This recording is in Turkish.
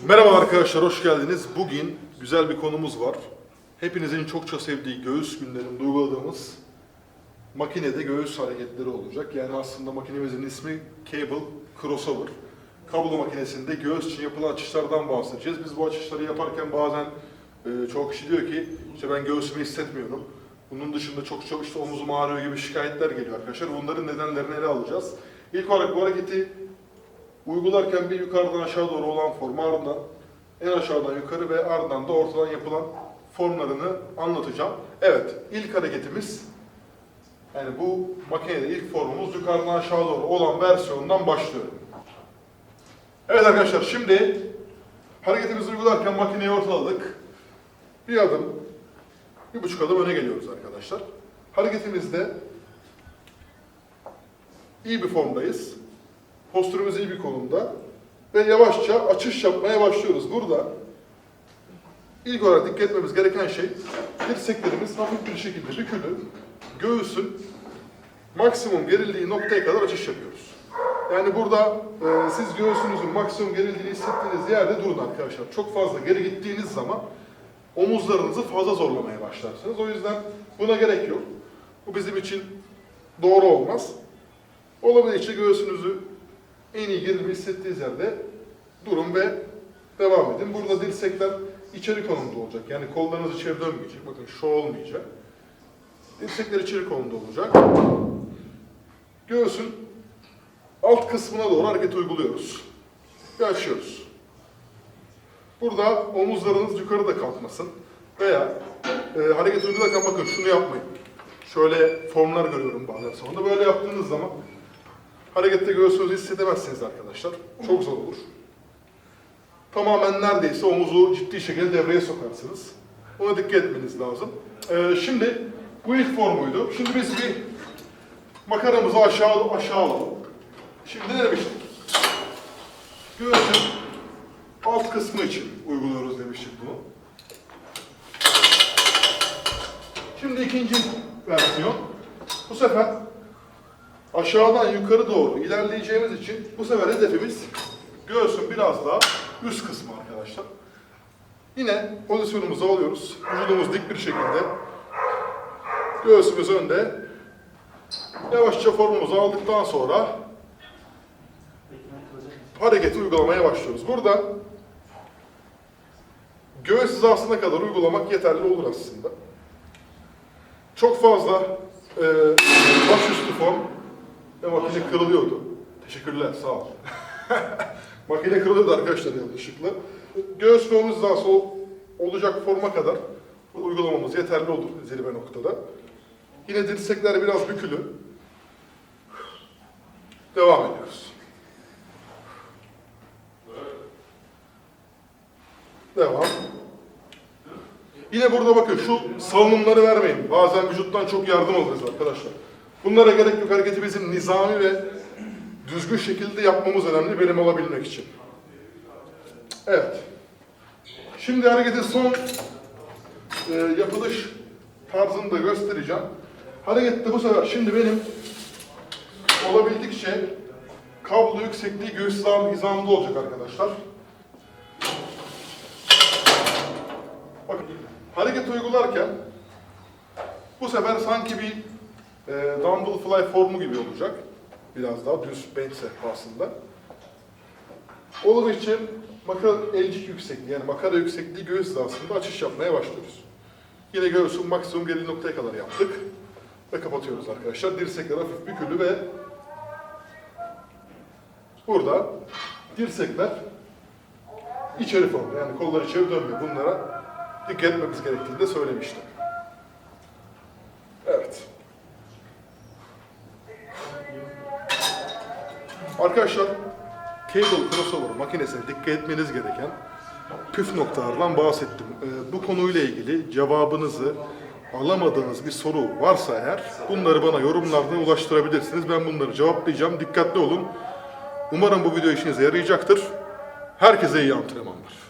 Merhaba arkadaşlar, hoş geldiniz. Bugün güzel bir konumuz var. Hepinizin çokça sevdiği göğüs günlerinde uyguladığımız makinede göğüs hareketleri olacak. Yani aslında makinemizin ismi Cable Crossover. Kablo makinesinde göğüs için yapılan açışlardan bahsedeceğiz. Biz bu açışları yaparken bazen e, çok kişi diyor ki işte ben göğsümü hissetmiyorum. Bunun dışında çok çok işte omuzum ağrıyor gibi şikayetler geliyor arkadaşlar. Bunların nedenlerini ele alacağız. İlk olarak bu hareketi Uygularken bir yukarıdan aşağı doğru olan form ardından en aşağıdan yukarı ve ardından da ortadan yapılan formlarını anlatacağım. Evet, ilk hareketimiz yani bu makinede ilk formumuz yukarıdan aşağı doğru olan versiyonundan başlıyor. Evet arkadaşlar şimdi hareketimizi uygularken makineyi ortaladık. Bir adım, bir buçuk adım öne geliyoruz arkadaşlar. Hareketimizde iyi bir formdayız. Postürümüz iyi bir konumda. Ve yavaşça açış yapmaya başlıyoruz. Burada ilk olarak dikkat etmemiz gereken şey dirseklerimiz hafif bir şekilde bükülü. Göğüsün maksimum gerildiği noktaya kadar açış yapıyoruz. Yani burada e, siz göğsünüzün maksimum gerildiğini hissettiğiniz yerde durun arkadaşlar. Çok fazla geri gittiğiniz zaman omuzlarınızı fazla zorlamaya başlarsınız. O yüzden buna gerek yok. Bu bizim için doğru olmaz. Olabildiğince göğsünüzü en iyi gerilimi hissettiğiniz yerde durun ve devam edin. Burada dirsekler içeri konumda olacak. Yani kollarınız içeri dönmeyecek. Bakın şu olmayacak. Dirsekler içeri konumda olacak. Göğsün alt kısmına doğru hareket uyguluyoruz. Ve açıyoruz. Burada omuzlarınız yukarıda kalkmasın. Veya e, hareket uygularken bakın şunu yapmayın. Şöyle formlar görüyorum bazen sonunda. Böyle yaptığınız zaman Harekette göğsünüzü hissedemezsiniz arkadaşlar. Çok zor olur. Tamamen neredeyse omuzu ciddi şekilde devreye sokarsınız. Ona dikkat etmeniz lazım. Ee, şimdi bu ilk formuydu. Şimdi biz bir makaramızı aşağı aşağı alalım. Şimdi ne demiştik? Göğsün alt kısmı için uyguluyoruz demiştik bunu. Şimdi ikinci versiyon. Bu sefer aşağıdan yukarı doğru ilerleyeceğimiz için bu sefer hedefimiz göğsün biraz daha üst kısmı arkadaşlar. Yine pozisyonumuzu alıyoruz. Vücudumuz dik bir şekilde. Göğsümüz önde. Yavaşça formumuzu aldıktan sonra hareketi uygulamaya başlıyoruz. Burada göğüs hizasına kadar uygulamak yeterli olur aslında. Çok fazla e, başüstü form ve makine kırılıyordu. Teşekkürler, sağ ol. makine kırılıyordu arkadaşlar yanlışlıkla. Göğüs ve omuz ol- olacak forma kadar uygulamamız yeterli olur zirve noktada. Yine dirsekler biraz bükülü. Devam ediyoruz. Devam. Yine burada bakın şu salınımları vermeyin. Bazen vücuttan çok yardım alırız arkadaşlar. Bunlara gerek yok. Hareketi bizim nizami ve düzgün şekilde yapmamız önemli verim alabilmek için. Evet. Şimdi hareketin son e, yapılış tarzını da göstereceğim. Harekette bu sefer şimdi benim olabildikçe kablo yüksekliği göğüs hizam- hizamda olacak arkadaşlar. Bakın hareket uygularken bu sefer sanki bir e, dumbbell fly formu gibi olacak. Biraz daha düz bench sehpasında. Olur için makara elcik yüksekliği yani makara yüksekliği göğüs hizasında açış yapmaya başlıyoruz. Yine göğsün maksimum geldiği noktaya kadar yaptık. Ve kapatıyoruz arkadaşlar. Dirsekler hafif bükülü ve burada dirsekler içeri formu yani kollar içeri dönmüyor. Bunlara dikkat etmemiz gerektiğini de söylemiştim. Arkadaşlar cable crossover makinesine dikkat etmeniz gereken püf noktalardan bahsettim. Ee, bu konuyla ilgili cevabınızı alamadığınız bir soru varsa eğer bunları bana yorumlarda ulaştırabilirsiniz. Ben bunları cevaplayacağım. Dikkatli olun. Umarım bu video işinize yarayacaktır. Herkese iyi antrenmanlar.